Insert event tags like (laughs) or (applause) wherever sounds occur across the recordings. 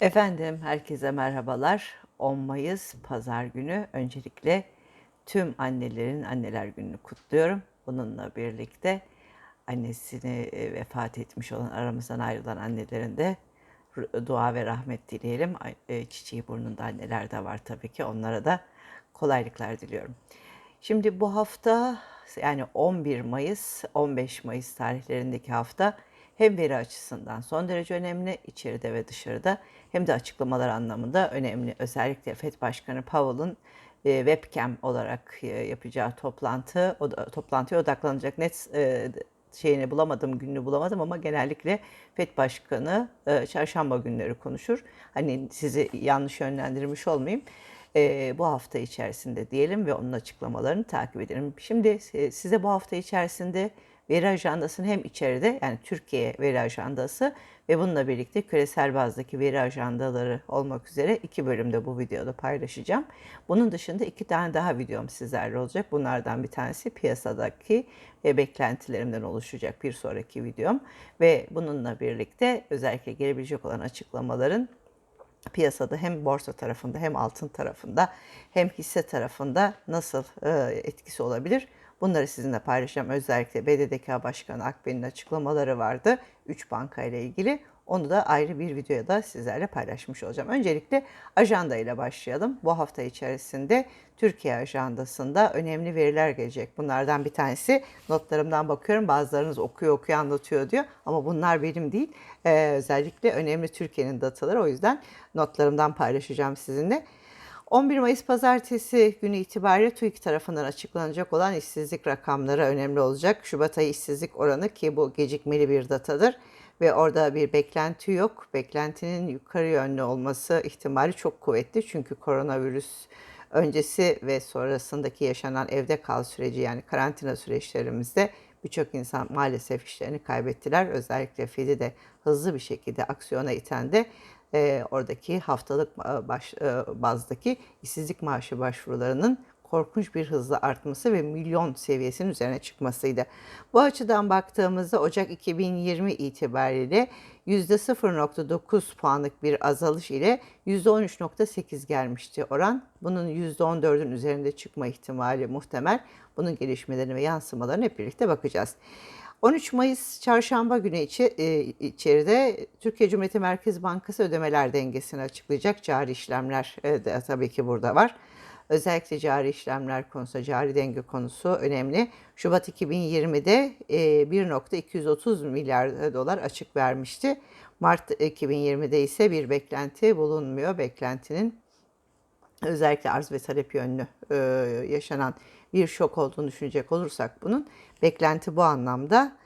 Efendim herkese merhabalar. 10 Mayıs Pazar günü öncelikle tüm annelerin anneler gününü kutluyorum. Bununla birlikte annesini e, vefat etmiş olan aramızdan ayrılan annelerin de dua ve rahmet dileyelim. E, Çiçeği burnunda anneler de var tabii ki. Onlara da kolaylıklar diliyorum. Şimdi bu hafta yani 11 Mayıs, 15 Mayıs tarihlerindeki hafta hem veri açısından son derece önemli içeride ve dışarıda hem de açıklamalar anlamında önemli. Özellikle FED Başkanı Powell'ın e, webcam olarak e, yapacağı toplantı, o da, toplantıya odaklanacak net e, şeyini bulamadım, gününü bulamadım ama genellikle FED Başkanı çarşamba günleri konuşur. Hani sizi yanlış yönlendirmiş olmayayım bu hafta içerisinde diyelim ve onun açıklamalarını takip edelim. Şimdi size bu hafta içerisinde veri ajandasını hem içeride yani Türkiye veri ajandası ve bununla birlikte küresel bazdaki veri ajandaları olmak üzere iki bölümde bu videoda paylaşacağım. Bunun dışında iki tane daha videom sizlerle olacak. Bunlardan bir tanesi piyasadaki e, beklentilerimden oluşacak bir sonraki videom ve bununla birlikte özellikle gelebilecek olan açıklamaların piyasada hem borsa tarafında hem altın tarafında hem hisse tarafında nasıl e, etkisi olabilir? Bunları sizinle paylaşacağım. Özellikle BDDK Başkanı Akben'in açıklamaları vardı 3 banka ile ilgili. Onu da ayrı bir videoda sizlerle paylaşmış olacağım. Öncelikle ajanda ile başlayalım. Bu hafta içerisinde Türkiye ajandasında önemli veriler gelecek. Bunlardan bir tanesi notlarımdan bakıyorum. Bazılarınız okuyor okuyor anlatıyor diyor. Ama bunlar benim değil. Ee, özellikle önemli Türkiye'nin dataları. O yüzden notlarımdan paylaşacağım sizinle. 11 Mayıs Pazartesi günü itibariyle TÜİK tarafından açıklanacak olan işsizlik rakamları önemli olacak. Şubat ayı işsizlik oranı ki bu gecikmeli bir datadır ve orada bir beklenti yok. Beklentinin yukarı yönlü olması ihtimali çok kuvvetli çünkü koronavirüs öncesi ve sonrasındaki yaşanan evde kal süreci yani karantina süreçlerimizde birçok insan maalesef işlerini kaybettiler. Özellikle Fed'i de hızlı bir şekilde aksiyona iten de e, oradaki haftalık e, baş, e, bazdaki işsizlik maaşı başvurularının korkunç bir hızla artması ve milyon seviyesinin üzerine çıkmasıydı. Bu açıdan baktığımızda Ocak 2020 itibariyle %0.9 puanlık bir azalış ile %13.8 gelmişti oran. Bunun %14'ün üzerinde çıkma ihtimali muhtemel. Bunun gelişmelerine ve yansımalarına hep birlikte bakacağız. 13 Mayıs çarşamba günü içi, e, içeride Türkiye Cumhuriyeti Merkez Bankası ödemeler dengesini açıklayacak. Cari işlemler e, de tabii ki burada var. Özellikle cari işlemler konusu, cari denge konusu önemli. Şubat 2020'de e, 1.230 milyar dolar açık vermişti. Mart 2020'de ise bir beklenti bulunmuyor. Beklentinin özellikle arz ve talep yönlü e, yaşanan bir şok olduğunu düşünecek olursak bunun beklenti bu anlamda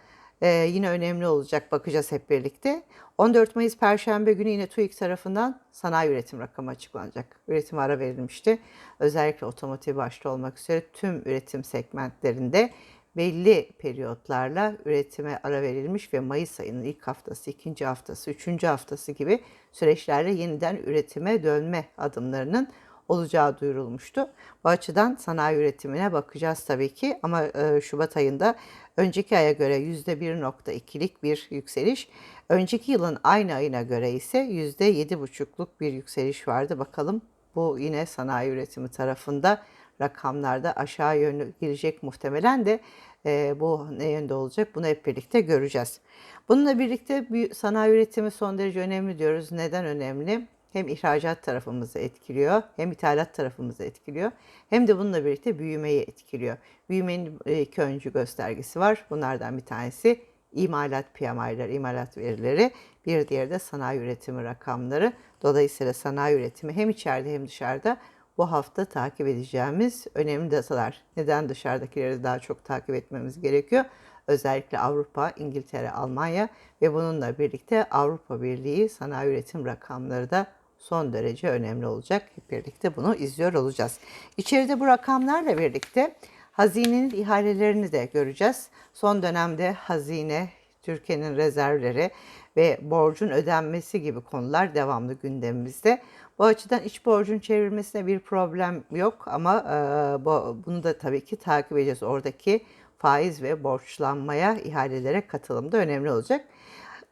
e, yine önemli olacak. Bakacağız hep birlikte. 14 Mayıs Perşembe günü yine TÜİK tarafından sanayi üretim rakamı açıklanacak. Üretim ara verilmişti. Özellikle otomotiv başta olmak üzere tüm üretim segmentlerinde belli periyotlarla üretime ara verilmiş ve Mayıs ayının ilk haftası, ikinci haftası, üçüncü haftası gibi süreçlerle yeniden üretime dönme adımlarının olacağı duyurulmuştu. Bu açıdan sanayi üretimine bakacağız tabii ki ama e, Şubat ayında önceki aya göre %1.2'lik bir yükseliş, önceki yılın aynı ayına göre ise %7.5'luk bir yükseliş vardı. Bakalım bu yine sanayi üretimi tarafında rakamlarda aşağı yönlü gelecek muhtemelen de e, bu ne yönde olacak bunu hep birlikte göreceğiz. Bununla birlikte bir sanayi üretimi son derece önemli diyoruz. Neden önemli? Hem ihracat tarafımızı etkiliyor, hem ithalat tarafımızı etkiliyor, hem de bununla birlikte büyümeyi etkiliyor. Büyümenin e, iki öncü göstergesi var. Bunlardan bir tanesi imalat PMI'ler, imalat verileri. Bir diğeri de sanayi üretimi rakamları. Dolayısıyla sanayi üretimi hem içeride hem dışarıda bu hafta takip edeceğimiz önemli datalar. Neden dışarıdakileri daha çok takip etmemiz gerekiyor? Özellikle Avrupa, İngiltere, Almanya ve bununla birlikte Avrupa Birliği sanayi üretim rakamları da son derece önemli olacak. Hep birlikte bunu izliyor olacağız. İçeride bu rakamlarla birlikte hazinenin ihalelerini de göreceğiz. Son dönemde hazine, Türkiye'nin rezervleri ve borcun ödenmesi gibi konular devamlı gündemimizde. Bu açıdan iç borcun çevrilmesine bir problem yok ama e, bu, bunu da tabii ki takip edeceğiz. Oradaki faiz ve borçlanmaya, ihalelere katılım da önemli olacak.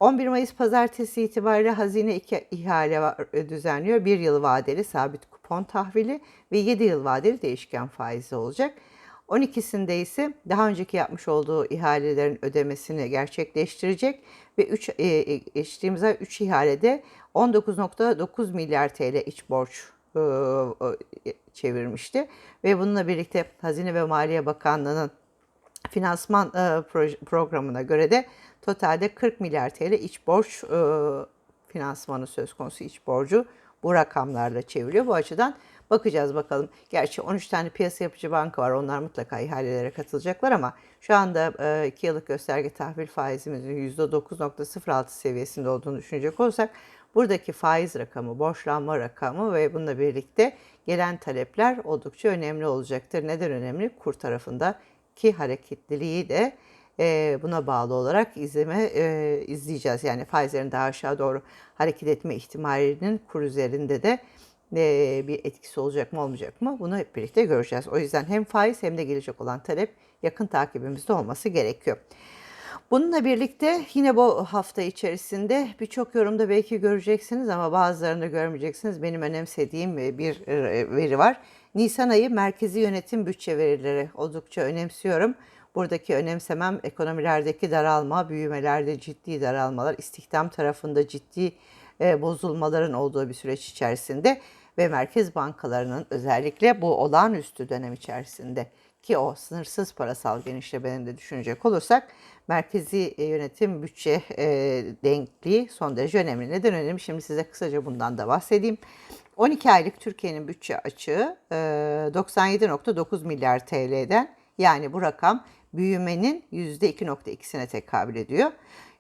11 Mayıs pazartesi itibariyle hazine iki ihale e, düzenliyor. Bir yıl vadeli sabit kupon tahvili ve 7 yıl vadeli değişken faizi olacak. 12'sinde ise daha önceki yapmış olduğu ihalelerin ödemesini gerçekleştirecek ve 3 e, geçtiğimiz ay 3 ihalede 19.9 milyar TL iç borç e, e, çevirmişti ve bununla birlikte Hazine ve Maliye Bakanlığı'nın finansman e, programına göre de totalde 40 milyar TL iç borç e, finansmanı söz konusu iç borcu bu rakamlarla çeviriyor. Bu açıdan bakacağız bakalım. Gerçi 13 tane piyasa yapıcı banka var. Onlar mutlaka ihalelere katılacaklar ama şu anda 2 yıllık gösterge tahvil faizimizin %9.06 seviyesinde olduğunu düşünecek olursak buradaki faiz rakamı, borçlanma rakamı ve bununla birlikte gelen talepler oldukça önemli olacaktır. Neden önemli? Kur tarafındaki hareketliliği de buna bağlı olarak izleme izleyeceğiz. Yani faizlerin daha aşağı doğru hareket etme ihtimalinin kur üzerinde de bir etkisi olacak mı olmayacak mı bunu hep birlikte göreceğiz. O yüzden hem faiz hem de gelecek olan talep yakın takibimizde olması gerekiyor. Bununla birlikte yine bu hafta içerisinde birçok yorumda belki göreceksiniz ama bazılarını görmeyeceksiniz. Benim önemsediğim bir veri var. Nisan ayı merkezi yönetim bütçe verileri oldukça önemsiyorum. Buradaki önemsemem ekonomilerdeki daralma, büyümelerde ciddi daralmalar, istihdam tarafında ciddi e, bozulmaların olduğu bir süreç içerisinde ve merkez bankalarının özellikle bu olağanüstü dönem içerisinde ki o sınırsız parasal genişlemenin de düşünecek olursak merkezi e, yönetim bütçe e, denkliği son derece önemli. Neden önemli? Şimdi size kısaca bundan da bahsedeyim. 12 aylık Türkiye'nin bütçe açığı e, 97.9 milyar TL'den yani bu rakam büyümenin %2.2'sine tekabül ediyor.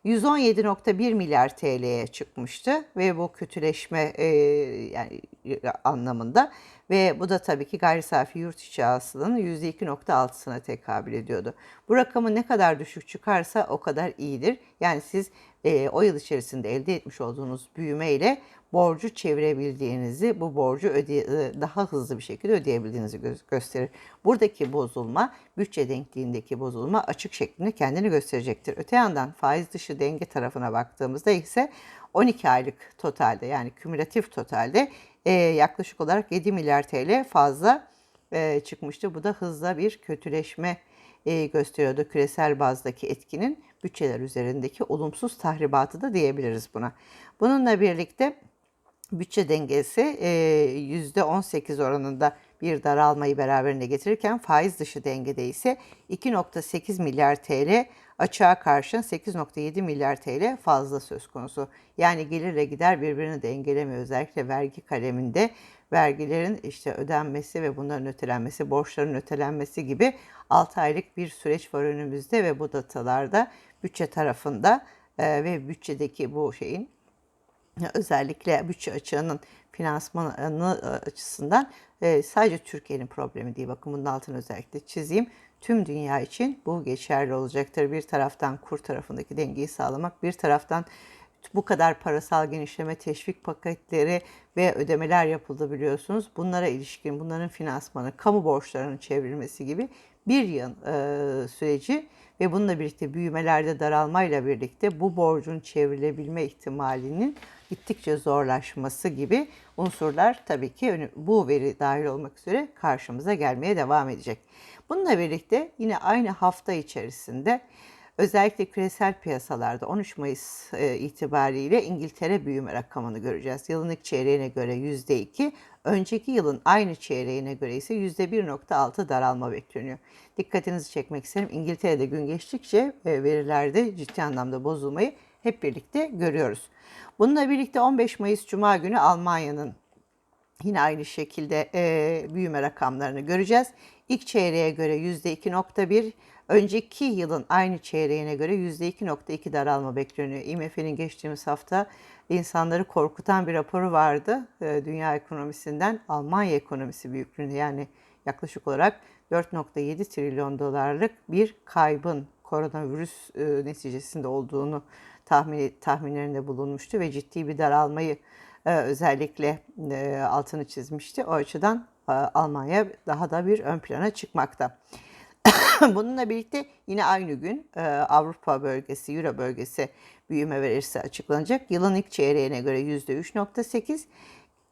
117.1 milyar TL'ye çıkmıştı ve bu kötüleşme e, yani anlamında ve bu da tabii ki gayri safi yurt içi hasılanın %2.6'sına tekabül ediyordu. Bu rakamı ne kadar düşük çıkarsa o kadar iyidir. Yani siz e, o yıl içerisinde elde etmiş olduğunuz büyüme ile borcu çevirebildiğinizi, bu borcu öde e, daha hızlı bir şekilde ödeyebildiğinizi gö gösterir. Buradaki bozulma, bütçe denkliğindeki bozulma açık şeklinde kendini gösterecektir. Öte yandan faiz dışı denge tarafına baktığımızda ise 12 aylık totalde yani kümülatif totalde e, yaklaşık olarak 7 milyar TL fazla e, çıkmıştı. Bu da hızla bir kötüleşme e, gösteriyordu küresel bazdaki etkinin bütçeler üzerindeki olumsuz tahribatı da diyebiliriz buna. Bununla birlikte bütçe dengesi %18 oranında bir daralmayı beraberinde getirirken faiz dışı dengede ise 2.8 milyar TL açığa karşın 8.7 milyar TL fazla söz konusu. Yani gelirle gider birbirini dengelemiyor. Özellikle vergi kaleminde vergilerin işte ödenmesi ve bunların ötelenmesi, borçların ötelenmesi gibi 6 aylık bir süreç var önümüzde ve bu datalarda bütçe tarafında ve bütçedeki bu şeyin özellikle bütçe açığının finansmanı açısından e, sadece Türkiye'nin problemi değil. Bakın bunun altını özellikle çizeyim. Tüm dünya için bu geçerli olacaktır. Bir taraftan kur tarafındaki dengeyi sağlamak, bir taraftan bu kadar parasal genişleme teşvik paketleri ve ödemeler yapıldı biliyorsunuz. Bunlara ilişkin bunların finansmanı, kamu borçlarının çevrilmesi gibi bir yıl e, süreci ve bununla birlikte büyümelerde daralmayla birlikte bu borcun çevrilebilme ihtimalinin gittikçe zorlaşması gibi unsurlar tabii ki bu veri dahil olmak üzere karşımıza gelmeye devam edecek. Bununla birlikte yine aynı hafta içerisinde özellikle küresel piyasalarda 13 Mayıs e, itibariyle İngiltere büyüme rakamını göreceğiz. Yılın ilk çeyreğine göre %2, önceki yılın aynı çeyreğine göre ise %1.6 daralma bekleniyor. Dikkatinizi çekmek isterim. İngiltere'de gün geçtikçe e, verilerde ciddi anlamda bozulmayı hep birlikte görüyoruz. Bununla birlikte 15 Mayıs Cuma günü Almanya'nın yine aynı şekilde e, büyüme rakamlarını göreceğiz. İlk çeyreğe göre %2.1, önceki yılın aynı çeyreğine göre %2.2 daralma bekleniyor. IMF'nin geçtiğimiz hafta insanları korkutan bir raporu vardı. E, dünya ekonomisinden Almanya ekonomisi büyüklüğünde yani yaklaşık olarak 4.7 trilyon dolarlık bir kaybın koronavirüs e, neticesinde olduğunu tahmin tahminlerinde bulunmuştu ve ciddi bir daralmayı e, özellikle altını çizmişti. O açıdan Almanya daha da bir ön plana çıkmakta. (laughs) Bununla birlikte yine aynı gün e, Avrupa bölgesi, Euro bölgesi büyüme verisi açıklanacak. Yılın ilk çeyreğine göre %3.8,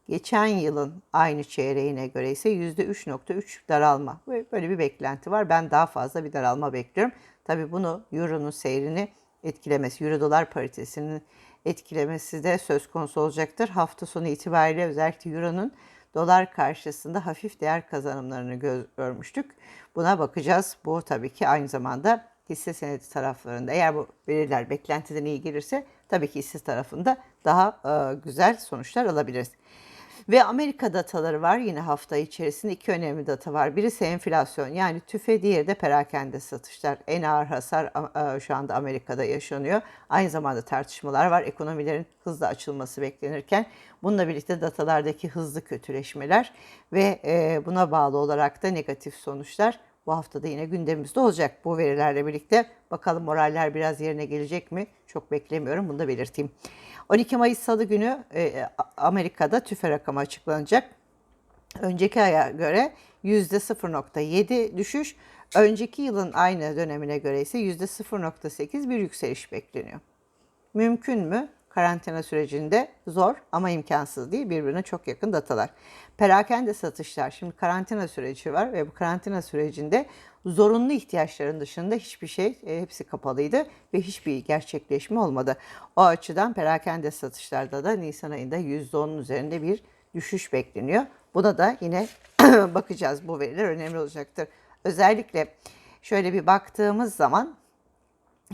geçen yılın aynı çeyreğine göre ise %3.3 daralma. Böyle bir beklenti var. Ben daha fazla bir daralma bekliyorum. Tabii bunu Euro'nun seyrini etkilemesi, Euro dolar paritesinin etkilemesi de söz konusu olacaktır. Hafta sonu itibariyle özellikle Euro'nun dolar karşısında hafif değer kazanımlarını gö- görmüştük. Buna bakacağız. Bu tabii ki aynı zamanda hisse senedi taraflarında eğer bu veriler beklentiden iyi gelirse tabii ki hisse tarafında daha e, güzel sonuçlar alabiliriz. Ve Amerika dataları var yine hafta içerisinde iki önemli data var. Birisi enflasyon yani tüfe diğeri de perakende satışlar. En ağır hasar şu anda Amerika'da yaşanıyor. Aynı zamanda tartışmalar var. Ekonomilerin hızlı açılması beklenirken bununla birlikte datalardaki hızlı kötüleşmeler ve e, buna bağlı olarak da negatif sonuçlar bu hafta da yine gündemimizde olacak bu verilerle birlikte. Bakalım moraller biraz yerine gelecek mi? Çok beklemiyorum bunu da belirteyim. 12 Mayıs Salı günü e, Amerika'da tüfe rakamı açıklanacak. Önceki aya göre %0.7 düşüş, önceki yılın aynı dönemine göre ise %0.8 bir yükseliş bekleniyor. Mümkün mü? Karantina sürecinde zor ama imkansız değil. Birbirine çok yakın datalar. Perakende satışlar. Şimdi karantina süreci var ve bu karantina sürecinde zorunlu ihtiyaçların dışında hiçbir şey, e, hepsi kapalıydı ve hiçbir gerçekleşme olmadı. O açıdan perakende satışlarda da Nisan ayında %10'un üzerinde bir düşüş bekleniyor. Buna da yine (clears throat) bakacağız. Bu veriler önemli olacaktır. Özellikle şöyle bir baktığımız zaman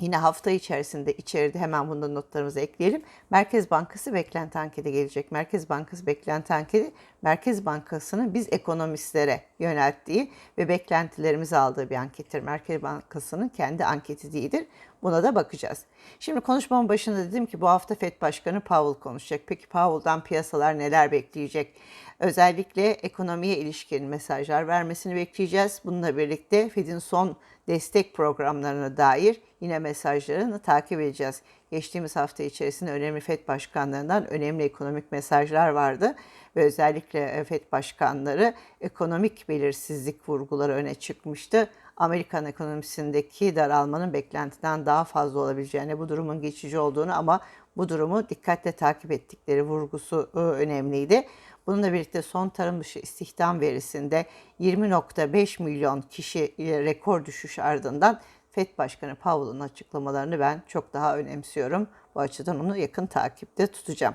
Yine hafta içerisinde içeride hemen bundan notlarımızı ekleyelim. Merkez Bankası beklenti anketi gelecek. Merkez Bankası beklenti anketi Merkez Bankası'nın biz ekonomistlere yönelttiği ve beklentilerimizi aldığı bir ankettir. Merkez Bankası'nın kendi anketi değildir. Buna da bakacağız. Şimdi konuşmamın başında dedim ki bu hafta FED Başkanı Powell konuşacak. Peki Powell'dan piyasalar neler bekleyecek? Özellikle ekonomiye ilişkin mesajlar vermesini bekleyeceğiz. Bununla birlikte Fed'in son destek programlarına dair yine mesajlarını takip edeceğiz. Geçtiğimiz hafta içerisinde önemli FED başkanlarından önemli ekonomik mesajlar vardı ve özellikle FED başkanları ekonomik belirsizlik vurguları öne çıkmıştı. Amerikan ekonomisindeki daralmanın beklentiden daha fazla olabileceğini, bu durumun geçici olduğunu ama bu durumu dikkatle takip ettikleri vurgusu önemliydi. Bununla birlikte son tarım dışı istihdam verisinde 20.5 milyon kişi rekor düşüş ardından FED Başkanı Powell'ın açıklamalarını ben çok daha önemsiyorum. Bu açıdan onu yakın takipte tutacağım.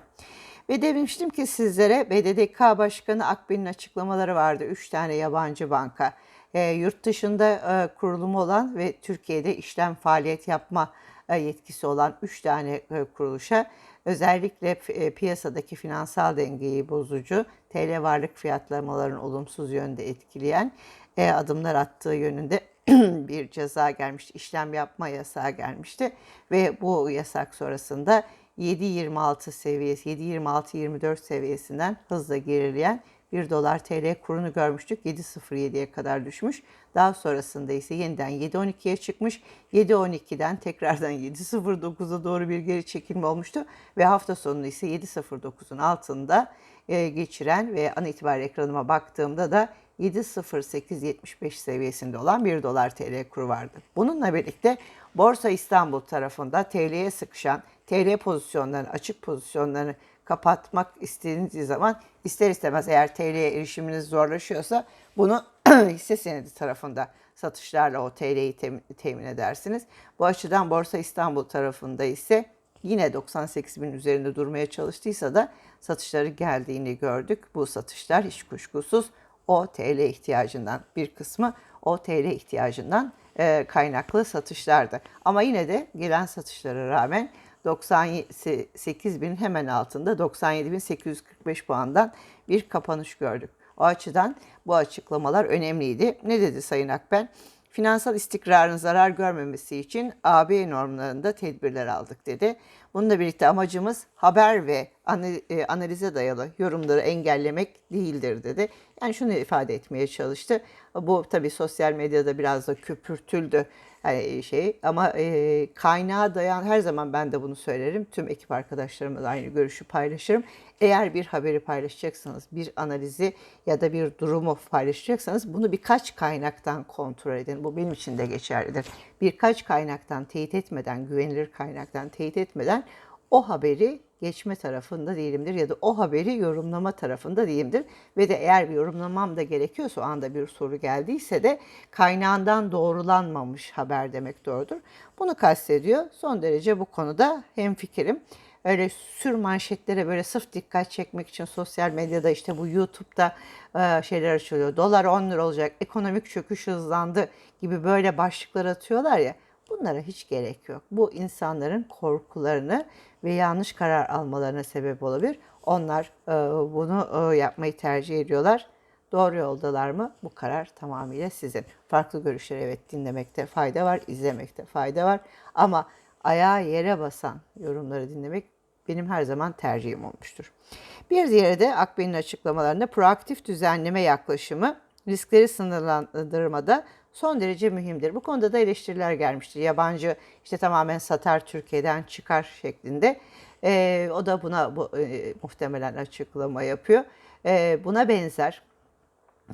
Ve demiştim ki sizlere BDDK Başkanı Akben'in açıklamaları vardı. Üç tane yabancı banka. E, yurt dışında e, kurulumu olan ve Türkiye'de işlem faaliyet yapma e, yetkisi olan üç tane e, kuruluşa özellikle e, piyasadaki finansal dengeyi bozucu, TL varlık fiyatlamalarının olumsuz yönde etkileyen e, adımlar attığı yönünde (clears throat) bir ceza gelmişti. İşlem yapma yasağı gelmişti ve bu yasak sonrasında 7.26 seviyesi, 7.26-24 seviyesinden hızla gerileyen 1 dolar TL kurunu görmüştük. 7.07'ye kadar düşmüş. Daha sonrasında ise yeniden 7.12'ye çıkmış. 7.12'den tekrardan (laughs) 7.09'a doğru bir geri çekilme olmuştu. Ve hafta sonu ise 7.09'un altında e, geçiren ve an itibariyle ekranıma baktığımda da 7.0875 seviyesinde olan 1 dolar TL kuru vardı. Bununla birlikte Borsa İstanbul tarafında TL'ye sıkışan TL pozisyonlarını, açık pozisyonlarını kapatmak istediğiniz zaman ister istemez eğer TL'ye erişiminiz zorlaşıyorsa bunu (clears throat) hisse senedi tarafında satışlarla o TL'yi temin edersiniz. Bu açıdan Borsa İstanbul tarafında ise yine 98 bin üzerinde durmaya çalıştıysa da satışları geldiğini gördük. Bu satışlar hiç kuşkusuz o TL ihtiyacından bir kısmı o TL ihtiyacından kaynaklı satışlardı. Ama yine de gelen satışlara rağmen 98 bin hemen altında 97.845 puandan bir kapanış gördük. O açıdan bu açıklamalar önemliydi. Ne dedi Sayın Akben? Finansal istikrarın zarar görmemesi için AB normlarında tedbirler aldık dedi. Bununla birlikte amacımız haber ve e, analize dayalı yorumları engellemek değildir dedi. Yani şunu ifade etmeye çalıştı. Bu tabii sosyal medyada biraz da köpürtüldü. Yani şey ama e, kaynağa dayan her zaman ben de bunu söylerim. Tüm ekip arkadaşlarımla da aynı görüşü paylaşırım. Eğer bir haberi paylaşacaksanız, bir analizi ya da bir durumu paylaşacaksanız bunu birkaç kaynaktan kontrol edin. Bu benim için de geçerlidir. Birkaç kaynaktan teyit etmeden, güvenilir kaynaktan teyit etmeden o haberi geçme tarafında değilimdir ya da o haberi yorumlama tarafında değilimdir. Ve de eğer bir yorumlamam da gerekiyorsa o anda bir soru geldiyse de kaynağından doğrulanmamış haber demek doğrudur. Bunu kastediyor. Son derece bu konuda hemfikirim. Öyle sür manşetlere böyle sırf dikkat çekmek için sosyal medyada işte bu YouTube'da e, şeyler açılıyor. Dolar 10 lira olacak, ekonomik çöküş hızlandı gibi böyle başlıklar atıyorlar ya. Bunlara hiç gerek yok. Bu insanların korkularını ve yanlış karar almalarına sebep olabilir. Onlar e, bunu e, yapmayı tercih ediyorlar. Doğru yoldalar mı? Bu karar tamamıyla sizin. Farklı görüşleri evet dinlemekte fayda var, izlemekte fayda var. Ama ayağa yere basan yorumları dinlemek benim her zaman tercihim olmuştur. Bir diğeri de Akben'in açıklamalarında proaktif düzenleme yaklaşımı riskleri sınırlandırmada son derece mühimdir. Bu konuda da eleştiriler gelmiştir. Yabancı işte tamamen satar Türkiye'den çıkar şeklinde. E, o da buna bu, e, muhtemelen açıklama yapıyor. E, buna benzer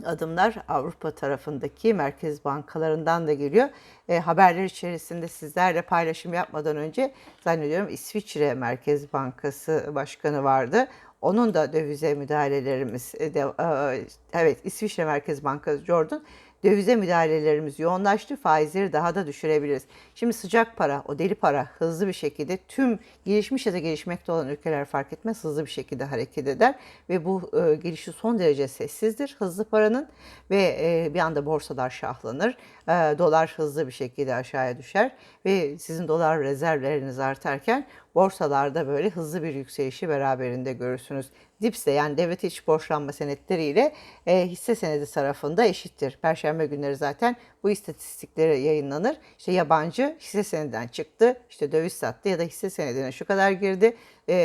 adımlar Avrupa tarafındaki merkez bankalarından da geliyor. E, haberler içerisinde sizlerle paylaşım yapmadan önce zannediyorum İsviçre Merkez Bankası Başkanı vardı. Onun da dövize müdahalelerimiz, de, e, evet İsviçre Merkez Bankası Jordan dövize müdahalelerimiz yoğunlaştı. Faizleri daha da düşürebiliriz. Şimdi sıcak para, o deli para hızlı bir şekilde tüm gelişmiş ya da gelişmekte olan ülkeler fark etmez hızlı bir şekilde hareket eder ve bu e, gelişi son derece sessizdir hızlı paranın ve e, bir anda borsalar şahlanır. E, dolar hızlı bir şekilde aşağıya düşer ve sizin dolar rezervleriniz artarken borsalarda böyle hızlı bir yükselişi beraberinde görürsünüz. DIPS'de yani devlet iç borçlanma senetleriyle e, hisse senedi tarafında eşittir. Perşembe günleri zaten bu istatistikleri yayınlanır. İşte yabancı hisse senedinden çıktı, işte döviz sattı ya da hisse senedine şu kadar girdi. E,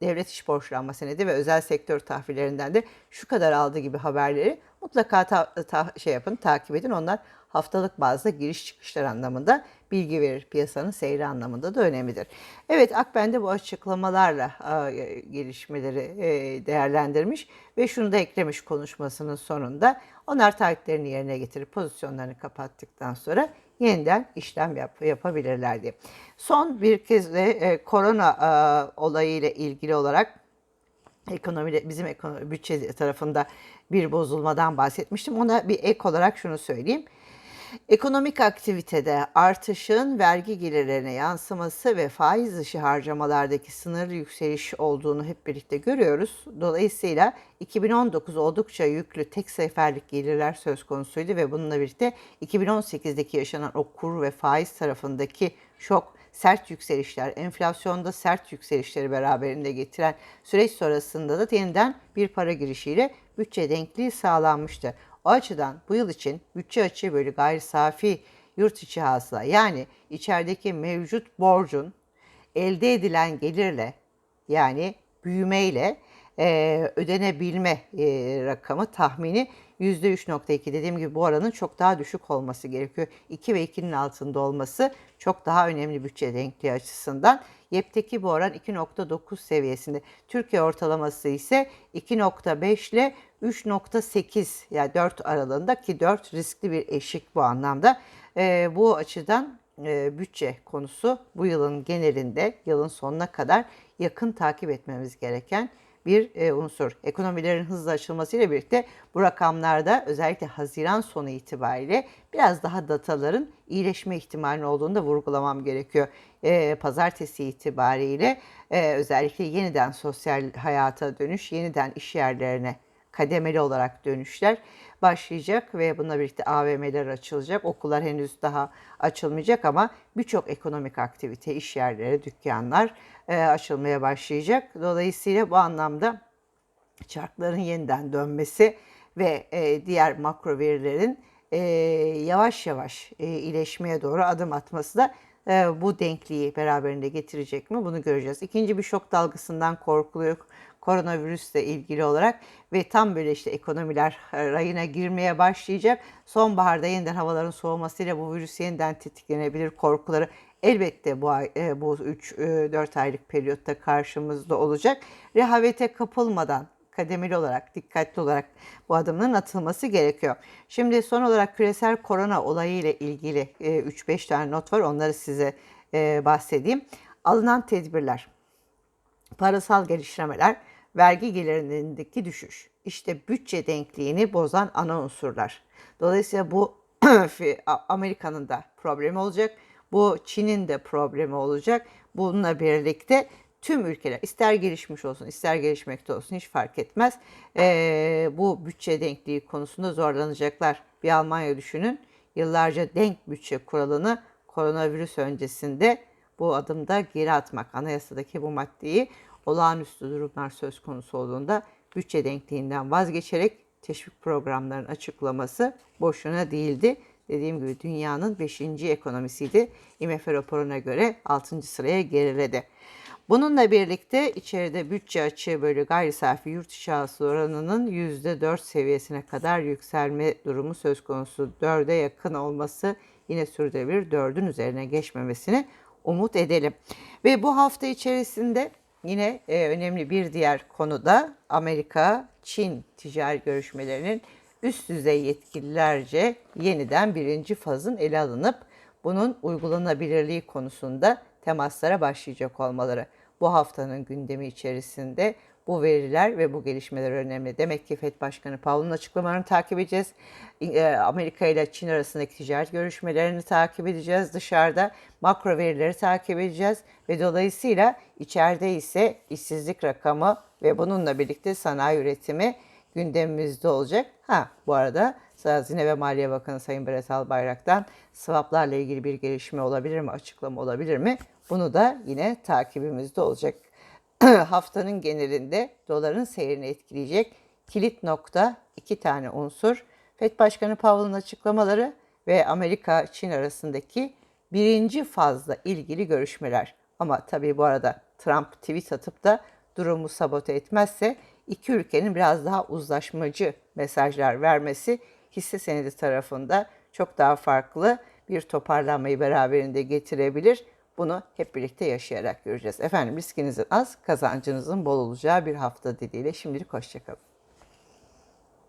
devlet iş borçlanma senedi ve özel sektör tahvillerinden de şu kadar aldı gibi haberleri mutlaka ta, ta, şey yapın, takip edin. Onlar haftalık bazda giriş çıkışlar anlamında bilgi verir. Piyasanın seyri anlamında da önemlidir. Evet Akben bu açıklamalarla e, gelişmeleri e, değerlendirmiş ve şunu da eklemiş konuşmasının sonunda. Onlar taahhütlerini yerine getirip pozisyonlarını kapattıktan sonra yeniden işlem yap, yapabilirler diye. Son bir kez de e, korona e, olayı ile ilgili olarak ekonomide bizim ekonomi, bütçe tarafında bir bozulmadan bahsetmiştim. Ona bir ek olarak şunu söyleyeyim. Ekonomik aktivitede artışın vergi gelirlerine yansıması ve faiz dışı harcamalardaki sınırlı yükseliş olduğunu hep birlikte görüyoruz. Dolayısıyla 2019 oldukça yüklü tek seferlik gelirler söz konusuydu ve bununla birlikte 2018'deki yaşanan o kur ve faiz tarafındaki şok sert yükselişler, enflasyonda sert yükselişleri beraberinde getiren süreç sonrasında da yeniden bir para girişiyle bütçe denkliği sağlanmıştı. O açıdan bu yıl için bütçe açığı bölü gayri safi yurt içi hasıla yani içerideki mevcut borcun elde edilen gelirle yani büyümeyle e, ödenebilme e, rakamı tahmini %3.2 dediğim gibi bu oranın çok daha düşük olması gerekiyor. 2 ve 2'nin altında olması çok daha önemli bütçe denkliği açısından. YEP'teki bu oran 2.9 seviyesinde. Türkiye ortalaması ise 2.5 ile 3.8 yani 4 aralığında ki 4 riskli bir eşik bu anlamda. E, bu açıdan e, bütçe konusu bu yılın genelinde yılın sonuna kadar yakın takip etmemiz gereken bir e, unsur. Ekonomilerin hızla açılmasıyla birlikte bu rakamlarda özellikle Haziran sonu itibariyle biraz daha dataların iyileşme ihtimalinin olduğunu da vurgulamam gerekiyor. E, pazartesi itibariyle e, özellikle yeniden sosyal hayata dönüş, yeniden iş yerlerine kademeli olarak dönüşler başlayacak ve bununla birlikte AVM'ler açılacak. Okullar henüz daha açılmayacak ama birçok ekonomik aktivite, iş yerleri, dükkanlar e, açılmaya başlayacak. Dolayısıyla bu anlamda çarkların yeniden dönmesi ve e, diğer makro verilerin e, yavaş yavaş e, iyileşmeye doğru adım atması da bu denkliği beraberinde getirecek mi? Bunu göreceğiz. İkinci bir şok dalgasından korkuluyor koronavirüsle ilgili olarak ve tam böyle işte ekonomiler rayına girmeye başlayacak. Sonbaharda yeniden havaların soğumasıyla bu virüs yeniden tetiklenebilir korkuları elbette bu ay, e, bu 3-4 aylık periyotta karşımızda olacak. Rehavete kapılmadan kademeli olarak, dikkatli olarak bu adımların atılması gerekiyor. Şimdi son olarak küresel korona olayı ile ilgili 3-5 tane not var. Onları size e, bahsedeyim. Alınan tedbirler, parasal geliştirmeler, vergi gelirlerindeki düşüş. İşte bütçe denkliğini bozan ana unsurlar. Dolayısıyla bu (clears throat) Amerika'nın da problemi olacak. Bu Çin'in de problemi olacak. Bununla birlikte tüm ülkeler ister gelişmiş olsun ister gelişmekte olsun hiç fark etmez. Ee, bu bütçe denkliği konusunda zorlanacaklar. Bir Almanya düşünün yıllarca denk bütçe kuralını koronavirüs öncesinde bu adımda geri atmak, anayasadaki bu maddeyi olağanüstü durumlar söz konusu olduğunda bütçe denkliğinden vazgeçerek teşvik programlarının açıklaması boşuna değildi. Dediğim gibi dünyanın 5. ekonomisiydi. IMF raporuna göre 6. sıraya geriledi. Bununla birlikte içeride bütçe açığı böyle gayri safi yurt içi oranının %4 seviyesine kadar yükselme durumu söz konusu. 4'e yakın olması yine sürdürülebilir 4'ün üzerine geçmemesini umut edelim. Ve bu hafta içerisinde yine e, önemli bir diğer konuda Amerika-Çin ticari görüşmelerinin üst düzey yetkililerce yeniden birinci fazın ele alınıp bunun uygulanabilirliği konusunda temaslara başlayacak olmaları. Bu haftanın gündemi içerisinde bu veriler ve bu gelişmeler önemli. Demek ki FED Başkanı Powell'ın açıklamalarını takip edeceğiz. E, Amerika ile Çin arasındaki ticaret görüşmelerini takip edeceğiz. Dışarıda makro verileri takip edeceğiz ve dolayısıyla içeride ise işsizlik rakamı ve bununla birlikte sanayi üretimi gündemimizde olacak. Ha bu arada Hazine ve Maliye Bakanı Sayın Berat Albayrak'tan swaplarla ilgili bir gelişme olabilir mi, açıklama olabilir mi? Bunu da yine takibimizde olacak. (clears throat) Haftanın genelinde doların seyrini etkileyecek kilit nokta iki tane unsur. FED Başkanı Powell'ın açıklamaları ve Amerika-Çin arasındaki birinci fazla ilgili görüşmeler. Ama tabii bu arada Trump tweet atıp da durumu sabote etmezse iki ülkenin biraz daha uzlaşmacı mesajlar vermesi hisse senedi tarafında çok daha farklı bir toparlanmayı beraberinde getirebilir. Bunu hep birlikte yaşayarak göreceğiz. Efendim riskinizin az, kazancınızın bol olacağı bir hafta dileğiyle şimdilik hoşçakalın.